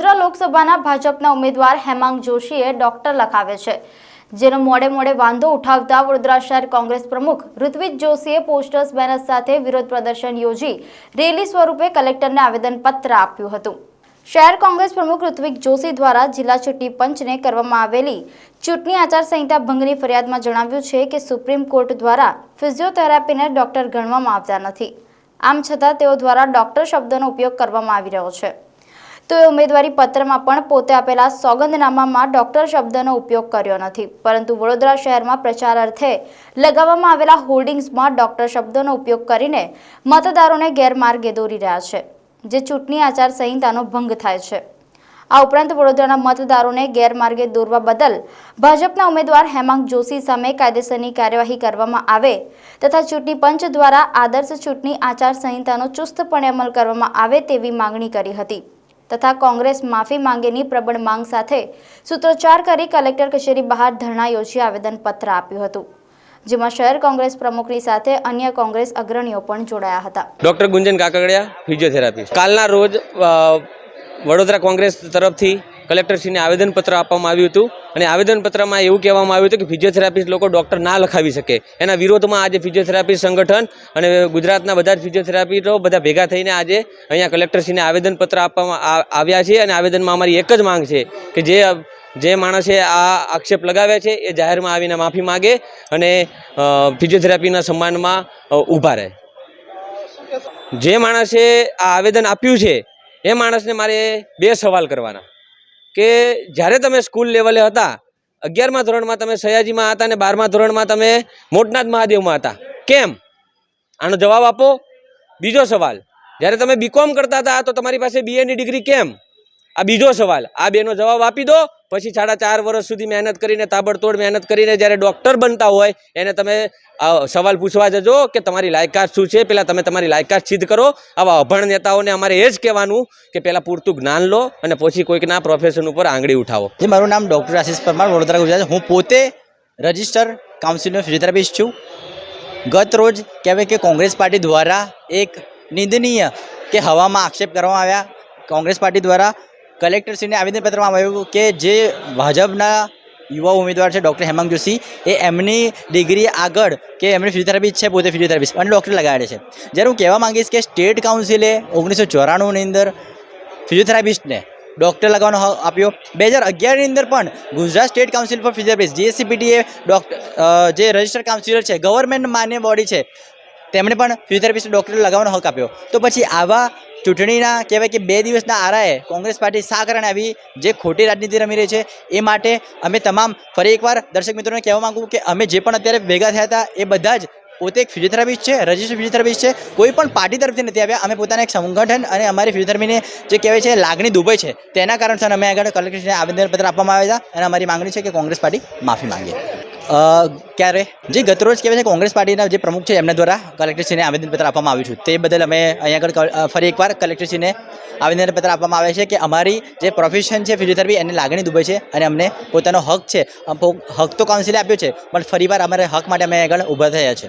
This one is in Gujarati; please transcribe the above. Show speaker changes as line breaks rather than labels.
વડોદરા લોકસભાના ભાજપના ઉમેદવાર હેમાંગ જોશીએ ડોક્ટર લખાવે છે. જેનો મોડે મોડે વાંધો ઉઠાવતા વડોદરા શહેર કોંગ્રેસ પ્રમુખ ઋત્વિજ જોશીએ પોસ્ટર્સ બેનર સાથે વિરોધ પ્રદર્શન યોજી રેલી સ્વરૂપે કલેક્ટરને આવેદનપત્ર આપ્યું હતું. શહેર કોંગ્રેસ પ્રમુખ ઋત્વિક જોશી દ્વારા જિલ્લા ચૂંટણી પંચને કરવામાં આવેલી ચૂંટણી આચારસંહિતા ભંગની ફરિયાદમાં જણાવ્યું છે કે સુપ્રીમ કોર્ટ દ્વારા ફિઝિયોથેરાપીને ડોક્ટર ગણવામાં આવતા નથી. આમ છતાં તેઓ દ્વારા ડોક્ટર શબ્દનો ઉપયોગ કરવામાં આવી રહ્યો છે. તો એ ઉમેદવારી પત્રમાં પણ પોતે આપેલા સોગંદનામામાં ડોક્ટર શબ્દનો ઉપયોગ કર્યો નથી. પરંતુ વડોદરા શહેરમાં પ્રચાર અર્થે લગાવવામાં આવેલા હોર્ડિંગ્સમાં ડોક્ટર શબ્દનો ઉપયોગ કરીને મતદારોને ગેરમાર્ગે દોરી રહ્યા છે, જે ચૂંટણી આચારસંહિતાનો ભંગ થાય છે. આ ઉપરાંત વડોદરાના મતદારોને ગેરમાર્ગે દોરવા બદલ ભાજપના ઉમેદવાર હેમાંગ જોશી સામે કાયદેસરની કાર્યવાહી કરવામાં આવે તથા ચૂંટણી પંચ દ્વારા આદર્શ ચૂંટણી આચારસંહિતાનો ચુસ્તપણે અમલ કરવામાં આવે તેવી માંગણી કરી હતી. તથા કોંગ્રેસ માફી માંગેની પ્રબળ માંગ સાથે સૂત્રોચ્ચાર કરી કલેક્ટર કચેરી બહાર ધરણા યોજી આવેદનપત્ર આપ્યું હતું, જેમાં શહેર કોંગ્રેસ પ્રમુખની સાથે અન્ય કોંગ્રેસ અગ્રણીઓ પણ જોડાયા હતા.
Doctor Gunjan Kakadiya, physiotherapist. કાલના રોજ વડોદરા કોંગ્રેસ તરફથી કલેક્ટરશ્રીને આવેદનપત્ર આપવામાં આવ્યું હતું. અને આવેદનપત્રમાં એવું કહેવામાં આવ્યું હતું કે ફિઝિયોથેરાપિસ્ટ લોકો ડૉક્ટર ના લખાવી શકે. એના વિરોધમાં આજે ફિઝિયોથેરાપિસ્ટ સંગઠન અને ગુજરાતના બધા જ ફિઝિયોથેરાપિસ્ટો બધા ભેગા થઈને આજે અહીંયા કલેક્ટરશ્રીને આવેદનપત્ર આપવામાં આવ્યા છે અને આવેદનમાં અમારી એક જ માંગ છે કે જે જે માણસે આ આક્ષેપ લગાવ્યા છે એ જાહેરમાં આવીને માફી માગે અને ફિઝિયોથેરાપીના સન્માનમાં ઊભા રહે. જે માણસે આ આવેદન આપ્યું છે એ માણસને મારે બે સવાલ કરવાના. કે જ્યારે તમે સ્કૂલ લેવલે હતા, અગિયારમા ધોરણમાં તમે સયાજીમાં હતા અને બારમા ધોરણમાં તમે મોટનાથ મહાદેવમાં હતા. કેમ? આનો જવાબ આપો. બીજો સવાલ, જ્યારે તમે બીકોમ કરતા હતા તો તમારી પાસે બીએની ડિગ્રી કેમ? આ બીજો સવાલ. આ બેનો જવાબ આપી દો. પછી સાડા ચાર વર્ષ સુધી મહેનત કરીને, તાબડતોડ મહેનત કરીને જ્યારે ડૉક્ટર બનતા હોય, એને તમે સવાલ પૂછવા જજો કે તમારી લાયકાત શું છે? પહેલાં તમે તમારી લાયકાત સિદ્ધ કરો. આવા અભણ નેતાઓને અમારે એ જ કહેવાનું કે પહેલાં પૂરતું જ્ઞાન લો અને પછી કોઈકના પ્રોફેશન ઉપર આંગળી ઉઠાવો.
જે, મારું નામ ડૉક્ટર આશીષ પરમાર, વડોદરા ગુજરાત. હું પોતે રજિસ્ટર કાઉન્સિલનો ફિઝિયોથેરાપિસ્ટ છું. ગત રોજ કહેવાય કે કોંગ્રેસ પાર્ટી દ્વારા એક નિંદનીય કે હવામાં આક્ષેપ કરવામાં આવ્યા. કોંગ્રેસ પાર્ટી દ્વારા કલેક્ટરશ્રીને આવેદનપત્રમાં આવ્યું કે જે ભાજપના યુવા ઉમેદવાર છે ડૉક્ટર હેમાંગ જોશી, એ એમની ડિગ્રી આગળ કે એમની ફિઝિયોથેરાપિસ્ટ છે, પોતે ફિઝિયોથેરાપિસ્ટ અને ડૉક્ટર લગાડે છે. જ્યારે હું કહેવા માંગીશ કે સ્ટેટ કાઉન્સિલે ઓગણીસો ચોરાણુંની અંદર ફિઝિયોથેરાપિસ્ટને ડૉક્ટર લગાવવાનો હક આપ્યો. બે હજાર અગિયારની અંદર પણ Gujarat state council for physiotherapist, જીએસસીપીટીએ doctor જે રજિસ્ટર કાઉન્સિલર છે, ગવર્મેન્ટ માન્ય બોડી છે, તેમણે પણ ફિઝિયોથેરાપિસ્ટ ડૉક્ટર લગાવવાનો હક આપ્યો. તો પછી આવા ચૂંટણીના કહેવાય કે બે દિવસના આરાએ કોંગ્રેસ પાર્ટી શા કારણે આવી, જે ખોટી રાજનીતિ રમી રહી છે, એ માટે અમે તમામ ફરી એકવાર દર્શક મિત્રોને કહેવા માગું કે અમે જે પણ અત્યારે ભેગા થયા હતા, એ બધા જ પોતે એક ફિઝિયોથેરાપિસ્ટ છે રજિસ્ટર ફિઝિયોથેરાપિસ્ટ છે. કોઈ પણ પાર્ટી તરફથી નથી આવ્યા. અમે પોતાના એક સંગઠન અને અમારી ફિઝિયોથેરાપીને જે કહેવાય છે, લાગણી દુબઈ છે. તેના કારણસર અમે આગળ કલેક્ટરને આવેદનપત્ર આપવામાં આવ્યા હતા અને અમારી માંગણી છે કે કોંગ્રેસ પાર્ટી માફી માંગે. ક્યારે? જે ગતરોજ કહેવાય છે કોંગ્રેસ પાર્ટીના જે પ્રમુખ છે એમના દ્વારા કલેક્ટરશ્રીને આવેદનપત્ર આપવામાં આવ્યું છે. તે બદલ અમે અહીંયા આગળ ફરી એકવાર કલેક્ટરશ્રીને આવેદનપત્ર આપવામાં આવે છે કે અમારી જે પ્રોફેશન છે ફિઝિયોથેરાપી એની લાગણી દુબે છે અને અમને પોતાનો હક છે. હક તો કાઉન્સિલે આપ્યો છે, પણ ફરીવાર અમારે હક માટે અમે આગળ ઊભા થયા છે.